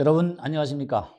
여러분 안녕하십니까?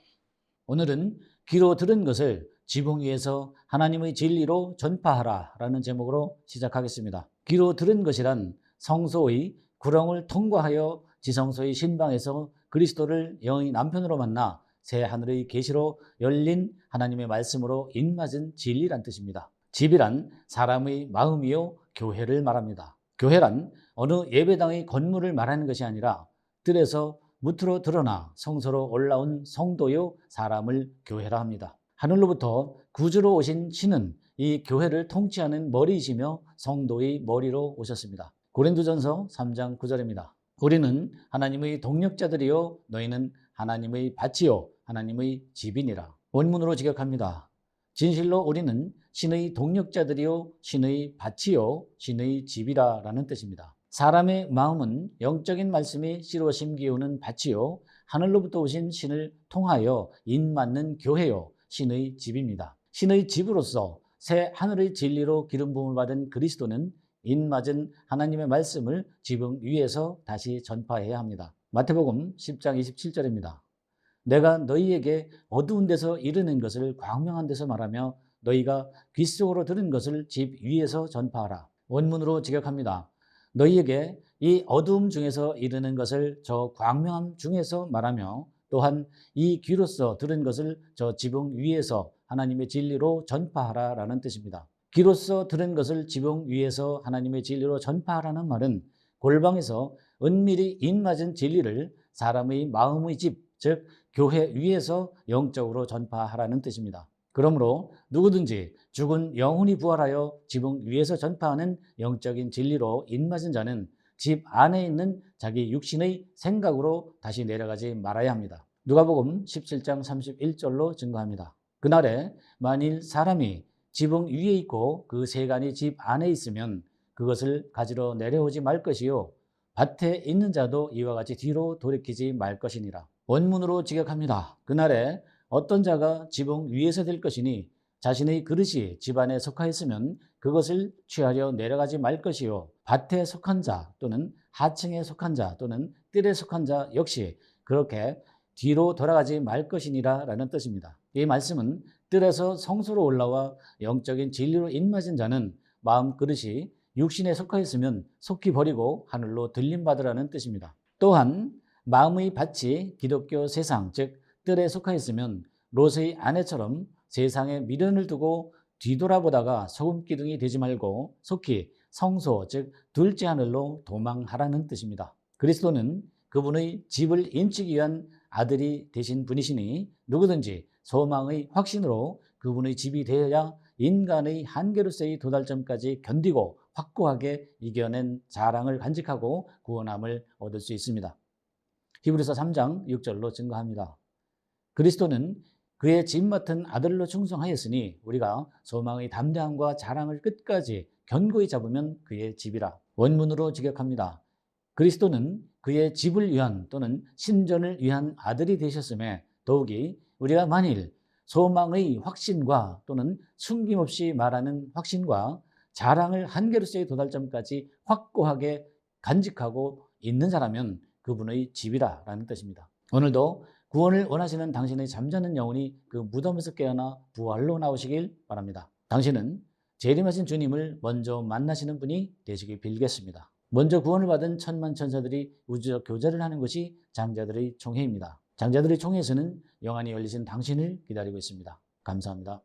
오늘은 귀로 들은 것을 지붕 위에서 하나님의 진리로 전파하라 라는 제목으로 시작하겠습니다. 귀로 들은 것이란 성소의 구렁을 통과하여 지성소의 신방에서 그리스도를 영의 남편으로 만나 새 하늘의 계시로 열린 하나님의 말씀으로 입맞은 진리란 뜻입니다. 집이란 사람의 마음이요 교회를 말합니다. 교회란 어느 예배당의 건물을 말하는 것이 아니라 뜰에서 무트로 드러나 성소로 올라온 성도요 사람을 교회라 합니다. 하늘로부터 구주로 오신 신은 이 교회를 통치하는 머리이시며 성도의 머리로 오셨습니다. 고린도전서 3장 9절입니다. 우리는 하나님의 동력자들이요 너희는 하나님의 밭이요 하나님의 집이니라. 원문으로 직역합니다. 진실로 우리는 신의 동력자들이요 신의 밭이요 신의 집이라라는 뜻입니다. 사람의 마음은 영적인 말씀이 씨로 심기우는 밭이요 하늘로부터 오신 신을 통하여 인맞는 교회요 신의 집입니다. 신의 집으로서 새 하늘의 진리로 기름 부음을 받은 그리스도는 인맞은 하나님의 말씀을 지붕 위에서 다시 전파해야 합니다. 마태복음 10장 27절입니다. 내가 너희에게 어두운 데서 이르는 것을 광명한 데서 말하며 너희가 귀 속으로 들은 것을 집 위에서 전파하라. 원문으로 직역합니다. 너희에게 이 어두움 중에서 이르는 것을 저 광명함 중에서 말하며 또한 이 귀로서 들은 것을 저 지붕 위에서 하나님의 진리로 전파하라라는 뜻입니다. 귀로서 들은 것을 지붕 위에서 하나님의 진리로 전파하라는 말은 골방에서 은밀히 인맞은 진리를 사람의 마음의 집, 즉 교회 위에서 영적으로 전파하라는 뜻입니다. 그러므로 누구든지 죽은 영혼이 부활하여 지붕 위에서 전파하는 영적인 진리로 인맞은 자는 집 안에 있는 자기 육신의 생각으로 다시 내려가지 말아야 합니다. 누가복음 17장 31절로 증거합니다. 그날에 만일 사람이 지붕 위에 있고 그 세간이 집 안에 있으면 그것을 가지러 내려오지 말 것이요 밭에 있는 자도 이와 같이 뒤로 돌이키지 말 것이니라. 원문으로 직역합니다. 그날에 어떤 자가 지붕 위에서 될 것이니 자신의 그릇이 집안에 속하였으면 그것을 취하려 내려가지 말 것이요 밭에 속한 자 또는 하층에 속한 자 또는 뜰에 속한 자 역시 그렇게 뒤로 돌아가지 말 것이니라 라는 뜻입니다. 이 말씀은 뜰에서 성소로 올라와 영적인 진리로 인맞은 자는 마음 그릇이 육신에 속하였으면 속히 버리고 하늘로 들림받으라는 뜻입니다. 또한 마음의 밭이 기독교 세상 즉 뜰에 속하였으면 롯의 아내처럼 세상에 미련을 두고 뒤돌아보다가 소금 기둥이 되지 말고 속히 성소 즉 둘째 하늘로 도망하라는 뜻입니다. 그리스도는 그분의 집을 인치기 위한 아들이 되신 분이시니 누구든지 소망의 확신으로 그분의 집이 되어야 인간의 한계로서의 도달점까지 견디고 확고하게 이겨낸 자랑을 간직하고 구원함을 얻을 수 있습니다. 히브리서 3장 6절로 증거합니다. 그리스도는 그의 집 맡은 아들로 충성하였으니 우리가 소망의 담대함과 자랑을 끝까지 견고히 잡으면 그의 집이라. 원문으로 직역합니다. 그리스도는 그의 집을 위한 또는 신전을 위한 아들이 되셨음에 더욱이 우리가 만일 소망의 확신과 또는 숨김없이 말하는 확신과 자랑을 한계로서의 도달점까지 확고하게 간직하고 있는 자라면 그분의 집이라라는 뜻입니다. 오늘도 구원을 원하시는 당신의 잠자는 영혼이 그 무덤에서 깨어나 부활로 나오시길 바랍니다. 당신은 재림하신 주님을 먼저 만나시는 분이 되시길 빌겠습니다. 먼저 구원을 받은 천만 천사들이 우주적 교제를 하는 것이 장자들의 총회입니다. 장자들의 총회에서는 영안이 열리신 당신을 기다리고 있습니다. 감사합니다.